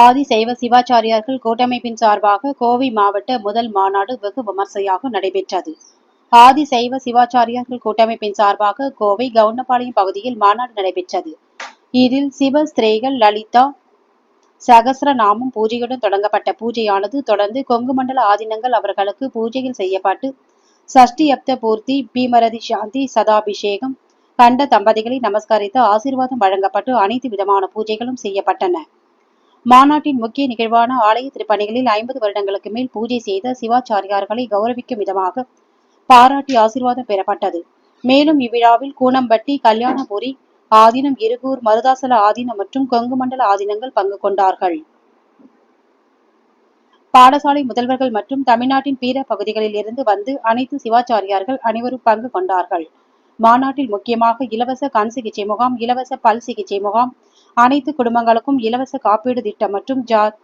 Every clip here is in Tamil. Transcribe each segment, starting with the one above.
ஆதி சைவ சிவாச்சாரியார்கள் கூட்டமைப்பின் சார்பாக கோவை மாவட்ட முதல் மாநாடு வெகு விமர்சையாக நடைபெற்றது. ஆதி சைவ சிவாச்சாரியார்கள் கூட்டமைப்பின் சார்பாக கோவை கவுண்டபாளையம் பகுதியில் மாநாடு நடைபெற்றது. இதில் சிவ ஸ்திரீகள் லலிதா சகஸ்ரநாமம் பூஜையுடன் தொடங்கப்பட்ட பூஜையானது தொடர்ந்து கொங்கு மண்டல ஆதீனங்கள் அவர்களுக்கு பூஜைகள் செய்யப்பட்டு சஷ்டி அப்த பூர்த்தி பீமரதி சாந்தி சதாபிஷேகம் கண்ட தம்பதிகளை நமஸ்கரித்து ஆசீர்வாதம் வழங்கப்பட்டு அனைத்து விதமான பூஜைகளும் செய்யப்பட்டன. மாநாட்டின் முக்கிய நிகழ்வான ஆலய திருப்பணிகளில் ஐம்பது வருடங்களுக்கு மேல் பூஜை செய்த சிவாச்சாரியார்களை கௌரவிக்கும் விதமாக பாராட்டி ஆசீர்வாதம் பெறப்பட்டது. மேலும் இவ்விழாவில் கூனம்பட்டி கல்யாணபுரி ஆதீனம் இருகூர் மருதாசல ஆதீனம் மற்றும் கொங்கு மண்டல ஆதீனங்கள் பங்கு கொண்டார்கள். பாடசாலை முதல்வர்கள் மற்றும் தமிழ்நாட்டின் பிற பகுதிகளில் இருந்து வந்து அனைத்து சிவாச்சாரியார்கள் அனைவரும் பங்கு கொண்டார்கள். மாநாட்டில் முக்கியமாக இலவச கண் சிகிச்சை முகாம் இலவச பல் சிகிச்சை முகாம் அனைத்து குடும்பங்களுக்கும் இலவச காப்பீடு திட்டம் மற்றும் ஜா-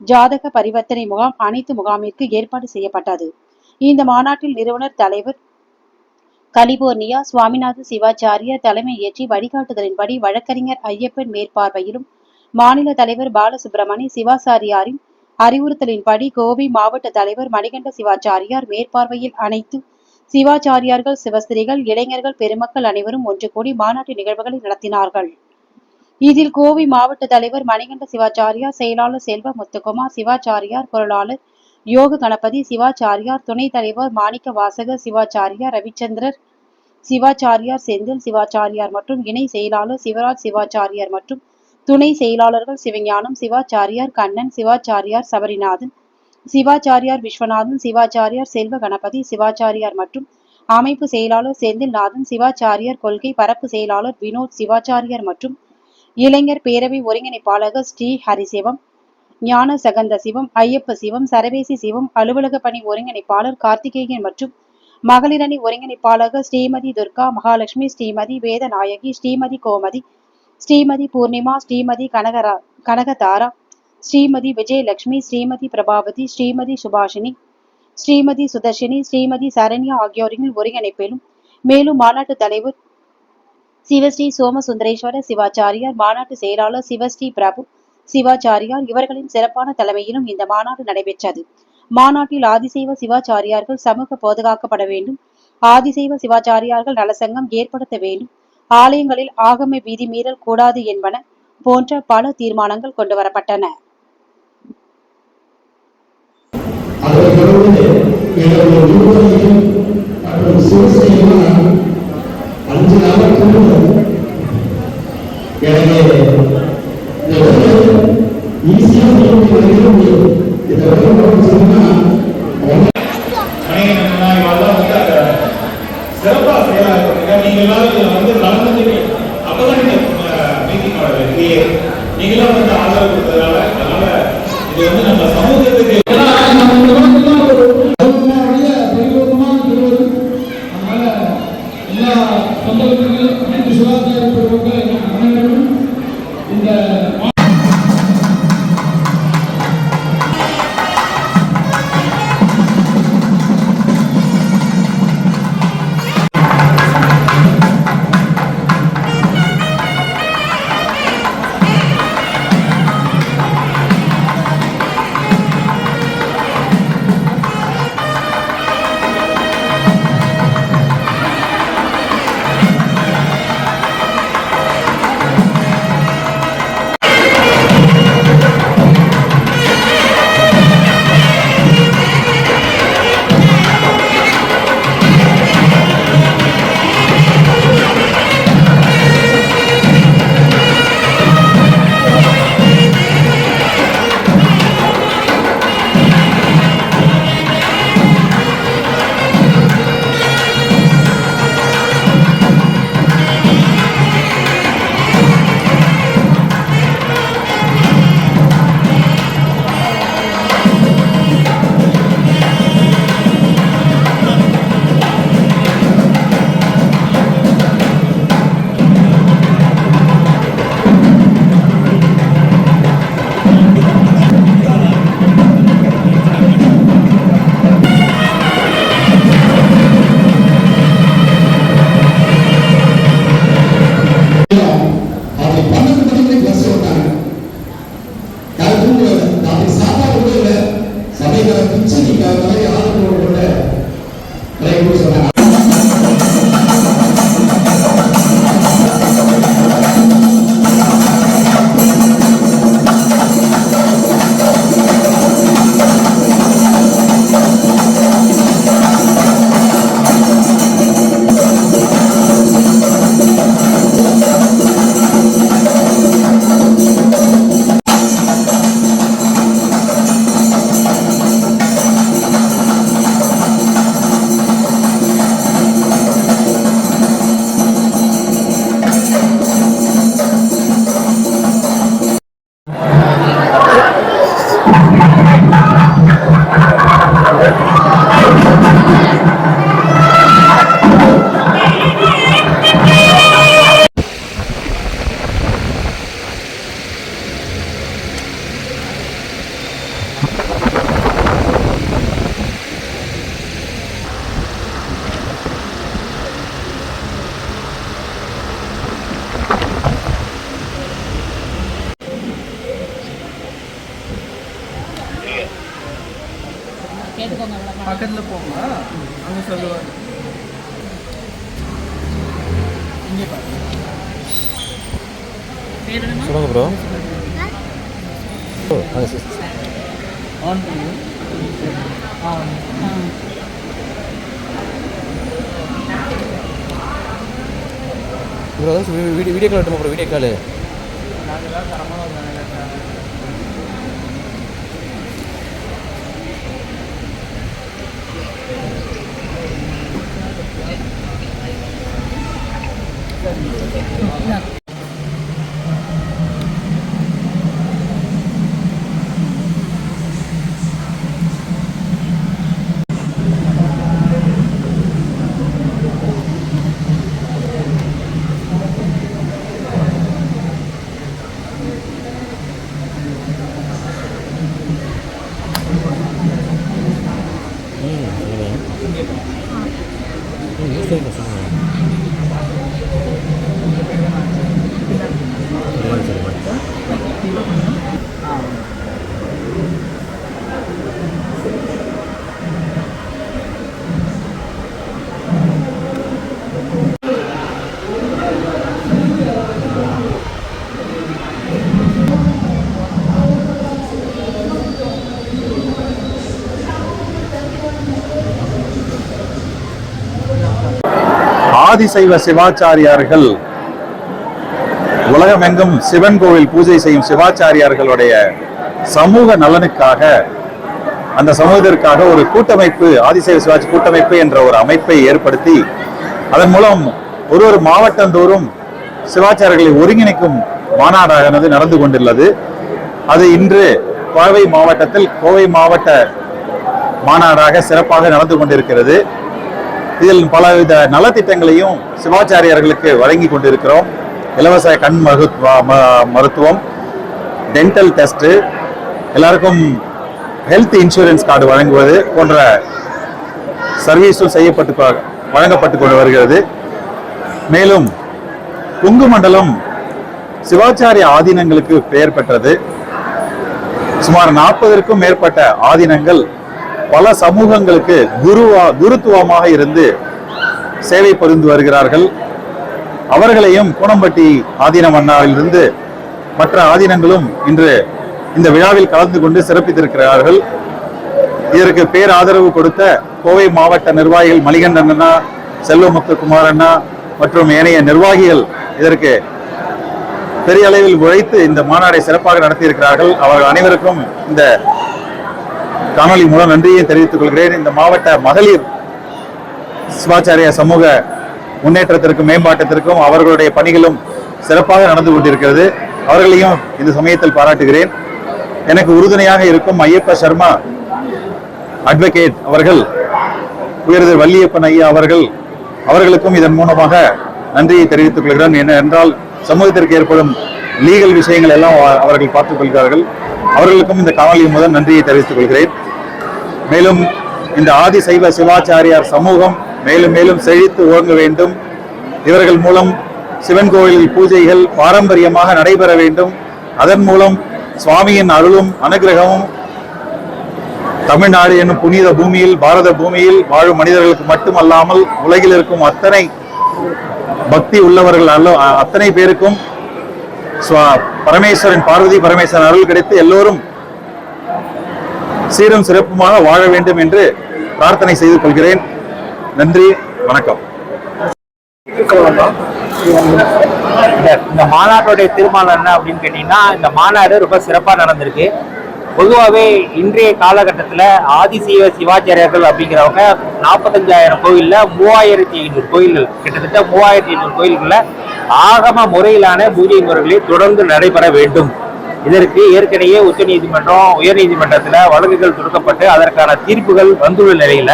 ஜாதக பரிவர்த்தனை முகாம் அனைத்து முகாமிற்கு ஏற்பாடு செய்யப்பட்டது. இந்த மாநாட்டில் நிறுவனர் தலைவர் கலிபோர்னியா சுவாமிநாத சிவாச்சாரியார் தலைமை ஏற்றி வழிகாட்டுதலின்படி வழக்கறிஞர் ஐயப்பன் மேற்பார்வையிலும் மாநில தலைவர் பாலசுப்பிரமணிய சிவாசாரியாரின் அறிவுறுத்தலின்படி கோவை மாவட்ட தலைவர் மணிகண்ட சிவாச்சாரியார் மேற்பார்வையில் அனைத்து சிவாச்சாரியார்கள் சிவஸ்திரிகள் இளைஞர்கள் பெருமக்கள் அனைவரும் ஒன்று கூடி மாநாட்டு நிகழ்வுகளை நடத்தினார்கள். இதில் கோவை மாவட்ட தலைவர் மணிகண்ட சிவாச்சாரியார் செயலாளர் செல்வ முத்துக்குமார் சிவாச்சாரியார் பொருளாளர் யோக கணபதி சிவாச்சாரியார் துணைத் தலைவர் மாணிக்க வாசகர் சிவாச்சாரியார் ரவிச்சந்திரர் சிவாச்சாரியார் செந்தில் சிவாச்சாரியார் மற்றும் இணை செயலாளர் சிவராஜ் சிவாச்சாரியார் மற்றும் துணை செயலாளர்கள் சிவஞானம் சிவாச்சாரியார் கண்ணன் சிவாச்சாரியார் சபரிநாதன் சிவாச்சாரியார் விஸ்வநாதன் சிவாச்சாரியார் செல்வ கணபதி சிவாச்சாரியார் மற்றும் அமைப்பு செயலாளர் செந்தில்நாதன் சிவாச்சாரியார் கொள்கை பரப்பு செயலாளர் வினோத் சிவாச்சாரியார் மற்றும் இளைஞர் பேரவை ஒருங்கிணைப்பாளர் ஸ்ரீ ஹரிசிவம் ஞான சகந்த சிவம் ஐயப்ப சிவம் சரவேசி சிவம் அலுவலக பணி ஒருங்கிணைப்பாளர் கார்த்திகேயன் மற்றும் மகளிரணி ஒருங்கிணைப்பாளர் ஸ்ரீமதி துர்கா மகாலட்சுமி ஸ்ரீமதி வேதநாயகி ஸ்ரீமதி கோமதி ஸ்ரீமதி பூர்ணிமா ஸ்ரீமதி கனகரா கனகதாரா ஸ்ரீமதி விஜயலட்சுமி ஸ்ரீமதி பிரபாவதி ஸ்ரீமதி சுபாஷினி ஸ்ரீமதி சுதர்ஷினி ஸ்ரீமதி சரண்யா ஆகியோரின் ஒருங்கிணைப்பிலும் மேலும் மாநாட்டு தலைவர் சிவஸ்ரீ சோமசுந்தரேஸ்வர சிவாச்சாரியார் மாநாட்டு செயலாளர் சிவஸ்ரீ பிரபு சிவாச்சாரியார் இவர்களின் சிறப்பான தலைமையிலும் இந்த மாநாடு நடைபெற்றது. மாநாட்டில் ஆதிசைவ சிவாச்சாரியார்கள் சமூக பாதுகாக்கப்பட வேண்டும். ஆதிசைவ சிவாச்சாரியார்கள் நலசங்கம் ஏற்படுத்த வேண்டும். ஆலயங்களில் ஆகம விதி மீறல் கூடாது என்பன போன்ற பல தீர்மானங்கள் கொண்டு வரப்பட்டன அதைத் தொடர்ந்து எங்களுடைய நிர்வாகிகள் மற்றும் சிவசேனா அஞ்சு நாள் குடும்பம் எனவே ஈஸியாக முடியும் சொன்னா சிறப்பாக நீங்க எல்லாரும் வந்து நடந்துட்டு பக்கத்தில் போங்க அங்கே சொல்லுவாங்க இங்கே பாருங்க சொல்லுங்க ப்ரோ ஆன் பண்ணு. ஆன். ப்ரோ அதான் video video call bro video call நாங்கள் தரமாக Được. ஆதிசைவ சிவாச்சாரியார்கள் உலகமெங்கும் சிவன் கோவில் பூஜை செய்யும் சிவாச்சாரியார்களுடைய சமூக நலனுக்காக அந்த சமூகத்திற்காக ஒரு கூட்டமைப்பு ஆதிசைவ சிவாச்சி கூட்டமைப்பு என்ற ஒரு அமைப்பை ஏற்படுத்தி அதன் மூலம் ஒரு ஒரு மாவட்டந்தோறும் சிவாச்சாரர்களை ஒருங்கிணைக்கும் மாநாடானது நடந்து கொண்டுள்ளது. அது இன்று கோவை மாவட்டத்தில் கோவை மாவட்ட மாநாடாக சிறப்பாக நடந்து கொண்டிருக்கிறது. இதில் பலவித நலத்திட்டங்களையும் சிவாச்சாரியர்களுக்கு வழங்கி கொண்டிருக்கிறோம். இலவச கண் மருத்துவ ம- மருத்துவம் டென்டல் டெஸ்ட்டு எல்லாருக்கும் ஹெல்த் இன்சூரன்ஸ் கார்டு வழங்குவது போன்ற சர்வீஸும் செய்யப்பட்டு வழங்கப்பட்டு கொண்டு வருகிறது. மேலும் குங்கு மண்டலம் சிவாச்சாரிய ஆதீனங்களுக்கு பெயர் பெற்றது. சுமார் நாற்பதற்கும் மேற்பட்ட ஆதீனங்கள் பல சமூகங்களுக்கு குருவா குருத்துவமாக இருந்து சேவை புரிந்து வருகிறார்கள். அவர்களையும் கூனம்பட்டி ஆதீன மன்னாவிலிருந்து மற்ற ஆதீனங்களும் இன்று இந்த விழாவில் கலந்து கொண்டு சிறப்பித்திருக்கிறார்கள். இதற்கு பேர் ஆதரவு கொடுத்த கோவை மாவட்ட நிர்வாகிகள் மணிகண்டன் அண்ணா செல்வமுத்துக்குமார் அண்ணா மற்றும் ஏனைய நிர்வாகிகள் இதற்கு பெரிய அளவில் உழைத்து இந்த மாநாடை சிறப்பாக நடத்தியிருக்கிறார்கள். அவர்கள் அனைவருக்கும் இந்த காணொளி மூலம் நன்றியை தெரிவித்துக் கொள்கிறேன். இந்த மாவட்ட மகளிர் சிவாச்சாரிய சமூக முன்னேற்றத்திற்கும் மேம்பாட்டத்திற்கும் அவர்களுடைய பணிகளும் சிறப்பாக நடந்து கொண்டிருக்கிறது. அவர்களையும் இந்த சமயத்தில் பாராட்டுகிறேன். எனக்கு உறுதுணையாக இருக்கும் ஐயப்ப சர்மா அட்வொகேட் அவர்கள் உயர்ந்த வள்ளியப்பன் ஐயா அவர்கள் அவர்களுக்கும் இதன் மூலமாக நன்றியை தெரிவித்துக் கொள்கிறேன். என்ன என்றால் சமூகத்திற்கு ஏற்படும் லீகல் விஷயங்கள் எல்லாம் அவர்கள் பார்த்துக் கொள்கிறார்கள். அவர்களுக்கும் இந்த காணொலி முதல் நன்றியை தெரிவித்துக் கொள்கிறேன். மேலும் இந்த ஆதி சைவ சிவாச்சாரியார் சமூகம் மேலும் மேலும் செழித்து ஓங்க வேண்டும். இவர்கள் மூலம் சிவன் கோயிலில் பூஜைகள் பாரம்பரியமாக நடைபெற வேண்டும். அதன் மூலம் சுவாமியின் அருளும் அனுகிரகமும் தமிழ்நாடு என்னும் புனித பூமியில் பாரத பூமியில் வாழும் மனிதர்களுக்கு மட்டுமல்லாமல் உலகில் இருக்கும் அத்தனை பக்தி உள்ளவர்கள் அல்ல அத்தனை பேருக்கும் சுவா- பரமேஸ்வரன் பார்வதி பரமேஸ்வரன் அருள் கிடைத்து எல்லோரும் சீரும் சிறப்புமாக வாழ வேண்டும் என்று பிரார்த்தனை செய்து கொள்கிறேன். நன்றி வணக்கம். இந்த மாநாட்டுடைய தீர்மானம் என்ன அப்படின்னு கேட்டீங்கன்னா இந்த மாநாடு ரொம்ப சிறப்பாக நடந்திருக்கு. பொதுவாகவே இன்றைய காலகட்டத்தில் ஆதிசைவ சிவாச்சாரியர்கள் அப்படிங்கிறவங்க நாற்பத்தஞ்சாயிரம் கோயிலில் மூவாயிரத்தி ஐநூறு கோயில்கள் கிட்டத்தட்ட மூவாயிரத்தி ஐநூறு கோயில்களில் ஆகம முறையிலான பூஜை முறைகளை தொடர்ந்து நடைபெற வேண்டும். இதற்கு ஏற்கனவே உச்சநீதிமன்றம் உயர்நீதிமன்றத்தில் வழக்குகள் தொடுக்கப்பட்டு அதற்கான தீர்ப்புகள் வந்துள்ள நிலையில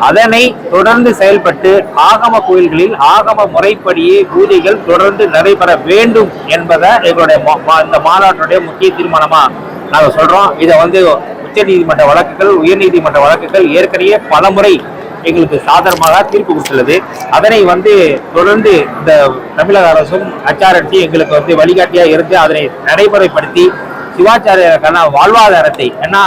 அதனை தொடர்ந்து செயல்பட்டு ஆகம கோயில்களில் ஆகம முறைப்படியே பூஜைகள் தொடர்ந்து நடைபெற வேண்டும் என்பதை எங்களுடைய மா- மா- இந்த மாநாட்டுடைய முக்கிய தீர்மானமா நாங்கள் சொல்றோம். இதை வந்து உச்ச நீதிமன்ற வழக்குகள் உயர்நீதிமன்ற வழக்குகள் ஏற்கனவே பலமுறை எங்களுக்கு சாதகமாக தீர்ப்பு கொடுத்துள்ளது. அதனை வந்து தொடர்ந்து இந்த தமிழக அரசும் அச்சாரட்டி எங்களுக்கு வந்து வழிகாட்டியாக இருந்து அதனை நடைமுறைப்படுத்தி சிவாச்சாரியருக்கான வாழ்வாதாரத்தை ஏன்னா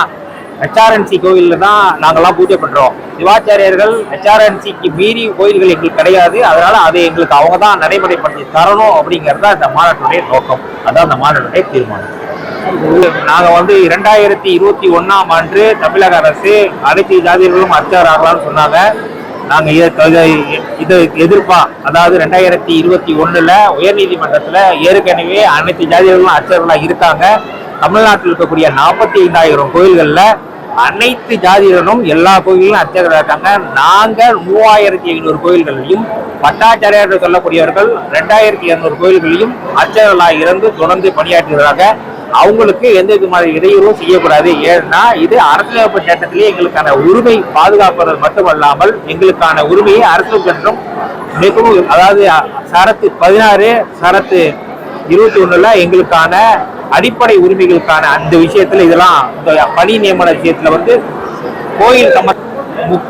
ஹெச்ஆர்என்சி கோவிலில் தான் நாங்கெல்லாம் பூஜை பண்ணுறோம் சிவாச்சாரியர்கள் ஹெச்ஆர்என்சிக்கு மீறி கோயில்கள் எங்களுக்கு கிடையாது. அதனால அதை எங்களுக்கு அவங்க தான் நடைமுறைப்படுத்தி தரணும் அப்படிங்கிறது தான் இந்த மாநாட்டுடைய நோக்கம். அதான் அந்த மாநாட்டுடைய தீர்மானம். நாங்கள் வந்து இரண்டாயிரத்தி இருபத்தி ஒன்றாம் ஆண்டு தமிழக அரசு அனைத்து ஜாதியர்களும் அர்ச்சகர் ஆகலாம்னு சொன்னாங்க. நாங்கள் இதை இது எதிர்ப்பா அதாவது ரெண்டாயிரத்தி இருபத்தி ஒன்றில் உயர்நீதிமன்றத்தில் ஏற்கனவே அனைத்து ஜாதியர்களும் அச்சர்களாக இருக்காங்க. தமிழ்நாட்டில் இருக்கக்கூடிய நாற்பத்தி ஐந்தாயிரம் கோயில்களில் அனைத்து ஜாதியினரும் எல்லா கோயில்களும் அர்ச்சகராக இருக்காங்க. நாங்கள் மூவாயிரத்தி ஐநூறு கோயில்களையும் பட்டாச்சாரியார் என்று சொல்லக்கூடியவர்கள் ரெண்டாயிரத்தி இரநூறு கோயில்களையும் அர்ச்சகர்களாக இருந்து தொடர்ந்து பணியாற்றுகிறார்கள் அவங்களுக்கு எந்த விதமான இடையூறும் செய்யக்கூடாது. ஏன்னா இது அரசியலமைப்பு சட்டத்திலே எங்களுக்கான உரிமை பாதுகாப்பதன் மட்டுமல்லாமல் எங்களுக்கான உரிமையை அரசு சட்டம் மிகவும் அதாவது சரத்து பதினாறு சரத்து இருபத்தி ஒண்ணுல எங்களுக்கான அடிப்படை உரிமைகளுக்கான அந்த விஷயத்துல இதெல்லாம் இந்த பணி நியமன விஷயத்துல வந்து கோயில் சம்ம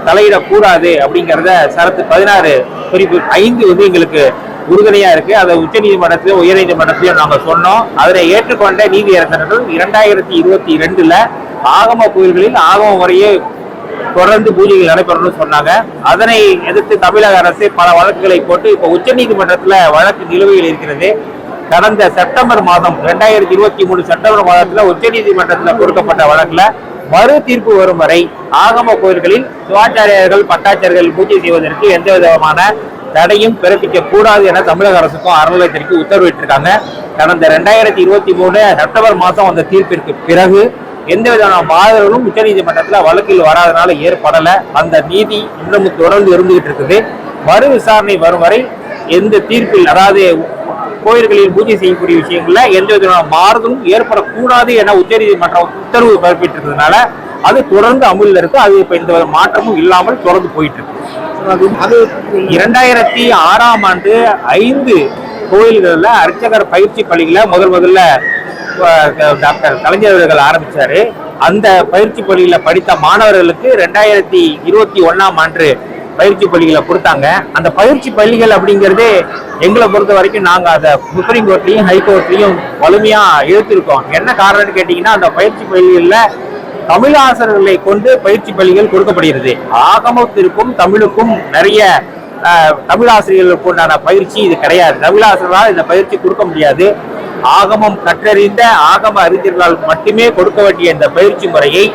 தலையிடக்கூடாது அப்படிங்கறத சரத்து பதினாறு குறிப்பு ஐந்து வந்து எங்களுக்கு உறுதுணையா இருக்கு. அதை உச்ச உயர்நீதிமன்றத்திலையும் உயர் நாங்க சொன்னோம். அதனை ஏற்றுக்கொண்ட நீதியரசர்கள் இரண்டாயிரத்தி இருபத்தி இரண்டுல ஆகம கோயில்களில் ஆகம முறையே தொடர்ந்து பூஜைகள் நடைபெறணும்னு சொன்னாங்க. அதனை எதிர்த்து தமிழக அரசு பல வழக்குகளை போட்டு இப்போ உச்ச நீதிமன்றத்துல வழக்கு நிலுவையில் இருக்கிறது. கடந்த செப்டம்பர் மாதம் ரெண்டாயிரத்தி இருபத்தி மூணு செப்டம்பர் மாதத்துல உச்ச நீதிமன்றத்துல கொடுக்கப்பட்ட வழக்குல மறு தீர்ப்பு வரும் வரை ஆகம கோயில்களில் சிவாச்சாரியர்கள் பட்டாச்சாரியர்கள் பூஜை செய்வதற்கு எந்த விதமான தடையும் பிறப்பிக்க கூடாது என தமிழக அரசுக்கும் அறநிலையத்திற்கு உத்தரவிட்டிருக்காங்க. கடந்த ரெண்டாயிரத்தி இருபத்தி மூணு செப்டம்பர் மாதம் அந்த தீர்ப்பிற்கு பிறகு எந்த விதமான மாதங்களும் உச்சநீதிமன்றத்தில் வழக்கில் வராதனால ஏற்படல. அந்த நீதி இன்னமும் தொடர்ந்து இருந்துகிட்டு இருக்குது. மறு விசாரணை வரும் வரை எந்த தீர்ப்பில் அதாவது கோயில்களில் பூஜை செய்யக்கூடிய விஷயங்கள்ல எந்த விதமான மாறுதலும் ஏற்படக்கூடாது என உச்சநீதிமன்றம் உத்தரவு பிறப்பிட்டிருக்கிறதுனால அது தொடர்ந்து அமுலில் இருக்கு. அது இப்போ எந்த மாற்றமும் இல்லாமல் தொடர்ந்து போயிட்டு இருக்கு. அது இரண்டாயிரத்தி ஆறாம் ஆண்டு ஐந்து கோயில்களில் அர்ச்சகர் பயிற்சி பள்ளிகளை முதல் முதல்ல டாக்டர் கலைஞர் அவர்கள் ஆரம்பித்தார் அந்த பயிற்சி பள்ளியில் படித்த மாணவர்களுக்கு ரெண்டாயிரத்தி இருபத்தி ஒன்றாம் ஆண்டு பயிற்சி பள்ளிகளை கொடுத்தாங்க. அந்த பயிற்சி பள்ளிகள் அப்படிங்கிறது எங்களை பொறுத்த வரைக்கும் நாங்கள் அதை சுப்ரீம் கோர்ட்லயும் ஹைகோர்ட்லயும் வலிமையாக இழுத்திருக்கோம். என்ன காரணம்னு கேட்டிங்கன்னா அந்த பயிற்சி பள்ளிகளில் தமிழ் ஆசிரியர்களை கொண்டு பயிற்சி பள்ளிகள் கொடுக்கப்படுகிறது. ஆகமத்திற்கும் தமிழுக்கும் நிறைய தமிழ் ஆசிரியர்களுக்கு உண்டான பயிற்சி இது கிடையாது. தமிழாசிரியர்களால் இந்த பயிற்சி கொடுக்க முடியாது. ஆகமம் கற்றறிந்த ஆகம அறிஞர்களால் மட்டுமே கொடுக்க வேண்டிய இந்த பயிற்சி முறையை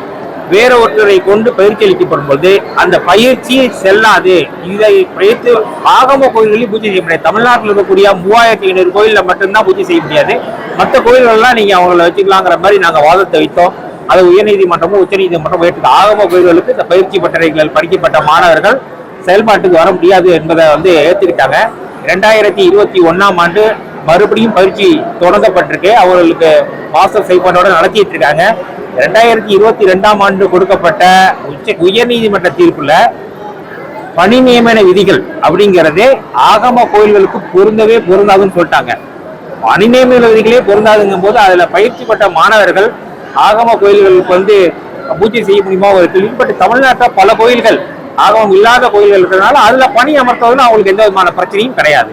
வேற ஒருத்தரை கொண்டு பயிற்சி அளிக்கப்படும் போது அந்த பயிற்சி செல்லாது. இதை பயிற்சி ஆகம கோயில்களில் பூஜை செய்ய முடியாது. தமிழ்நாட்டில் இருக்கக்கூடிய மூவாயிரத்தி ஐநூறு கோயிலில் மட்டும்தான் பூஜை செய்ய முடியாது. மற்ற கோயில்கள்லாம் நீங்கள் அவங்கள வச்சுக்கலாங்கிற மாதிரி நாங்கள் வாதத்தை வைத்தோம். அதை உயர்நீதிமன்றமும் உச்சநீதிமன்றமும் ஏற்றுக்க ஆகம கோயில்களுக்கு இந்த பயிற்சி பட்டறைகள் படிக்கப்பட்ட மாணவர்கள் செயல்பாட்டுக்கு வர முடியாது என்பதை வந்து ஏற்றுக்கிட்டாங்க. ரெண்டாயிரத்தி இருபத்தி ஒன்றாம் ஆண்டு மறுபடியும் பயிற்சி தொடங்கப்பட்டிருக்கு. அவர்களுக்கு மாஸ்டர் செய்வனோட நடத்திட்டு இருக்காங்க ரெண்டாயிரத்தி இருபத்தி ரெண்டாம் ஆண்டு கொடுக்கப்பட்ட உச்ச உயர்நீதிமன்ற தீர்ப்புல பணி நியமன விதிகள் அப்படிங்கிறது ஆகம கோயில்களுக்கு பொருந்தவே பொருந்தாதுன்னு சொல்லிட்டாங்க. பணி நியமன விதிகளே பொருந்தாதுங்கும் போது அதுல பயிற்சி பெற்ற மாணவர்கள் ஆகம கோயில்களுக்கு வந்து பூஜை செய்ய முடியுமா? ஒரு கேள்வி. பட் தமிழ்நாட்டில் பல கோயில்கள் ஆகமம் இல்லாத கோயில்கள் இருக்கிறதுனால அதில் பணி அமர்த்துவதுல அவங்களுக்கு எந்த விதமான பிரச்சனையும் கிடையாது.